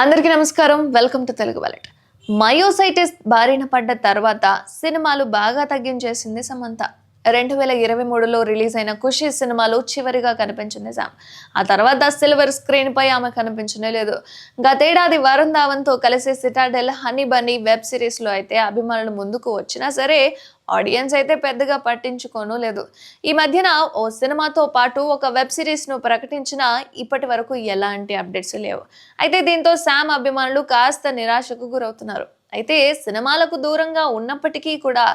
అందరికీ నమస్కారం. Welcome to Telugu wallet. Myositis బారిన పడ్డ తర్వాత సినిమాలు బాగా తగ్గించేసింది సమంత. రెండు వేల ఇరవై మూడులో రిలీజ్ అయిన ఖుషి సినిమాలో చివరిగా కనిపించింది సామ్. ఆ తర్వాత సిల్వర్ స్క్రీన్ పై ఆమె కనిపించనే లేదు. గతేడాది వరుణ్ ధావన్తో కలిసి సిటాడెల్ హనీ బనీ వెబ్ సిరీస్లో అయితే అభిమానులు ముందుకు వచ్చినా సరే ఆడియన్స్ అయితే పెద్దగా పట్టించుకోను లేదు. ఈ మధ్యన ఓ సినిమాతో పాటు ఒక వెబ్ సిరీస్ను ప్రకటించిన ఇప్పటి వరకు ఎలాంటి అప్డేట్స్ లేవు. అయితే దీంతో శామ్ అభిమానులు కాస్త నిరాశకు గురవుతున్నారు. అయితే సినిమాలకు దూరంగా ఉన్నప్పటికీ కూడా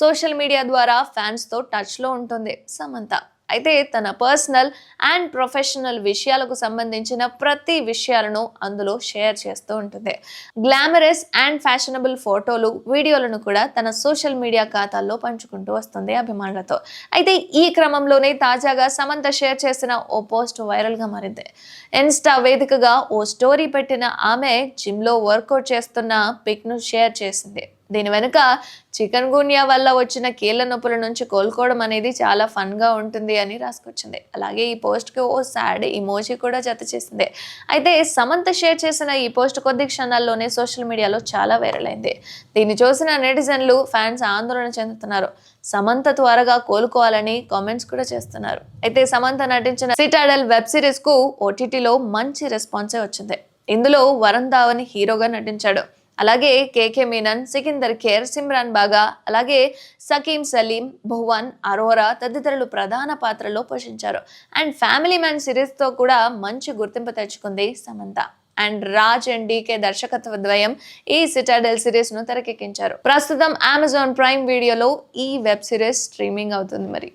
సోషల్ మీడియా ద్వారా ఫ్యాన్స్తో టచ్లో ఉంటుంది సమంత. అయితే తన పర్సనల్ అండ్ ప్రొఫెషనల్ విషయాలకు సంబంధించిన ప్రతి విషయాలను అందులో షేర్ చేస్తూ ఉంటుంది. గ్లామరస్ అండ్ ఫ్యాషనబుల్ ఫోటోలు వీడియోలను కూడా తన సోషల్ మీడియా ఖాతాల్లో పంచుకుంటూ వస్తుంది అభిమానులతో. అయితే ఈ క్రమంలోనే తాజాగా సమంత షేర్ చేసిన ఓ పోస్ట్ వైరల్గా మారింది. ఇన్స్టా వేదికగా ఓ స్టోరీ పెట్టిన ఆమె జిమ్లో వర్కౌట్ చేస్తున్న పిక్ను షేర్ చేసింది. దీని వెనుక చికెన్ గున్యా వల్ల వచ్చిన కీళ్ళ నొప్పుల నుంచి కోలుకోవడం అనేది చాలా ఫన్గా ఉంటుంది అని రాసుకొచ్చింది. అలాగే ఈ పోస్ట్కి ఓ సాడ్ ఇమోజీ కూడా జత చేసింది. అయితే సమంత షేర్ చేసిన ఈ పోస్ట్ కొద్ది క్షణాల్లోనే సోషల్ మీడియాలో చాలా వైరల్ అయింది. దీన్ని చూసిన నెటిజన్లు ఫ్యాన్స్ ఆందోళన చెందుతున్నారు. సమంత త్వరగా కోలుకోవాలని కామెంట్స్ కూడా చేస్తున్నారు. అయితే సమంత నటించిన సిటాడల్ వెబ్ సిరీస్కు ఓటీటీలో మంచి రెస్పాన్సే వచ్చింది. ఇందులో వరుణ్ ధావన్ హీరోగా నటించాడు. అలాగే కేకే మీనన్ సికిందర్ ఖేర్ సిమ్రాన్ బాగా అలాగే సకీం సలీం భువన్ అరోరా తదితరులు ప్రధాన పాత్రలో పోషించారు. అండ్ ఫ్యామిలీ మ్యాన్ సిరీస్తో కూడా మంచి గుర్తింపు తెచ్చుకుంది Samantha. And Raj and DK దర్శకత్వ ద్వయం ఈ సిటాడెల్ సిరీస్ను తెరకెక్కించారు. ప్రస్తుతం అమెజాన్ ప్రైమ్ వీడియోలో ఈ వెబ్ సిరీస్ స్ట్రీమింగ్ అవుతుంది మరి.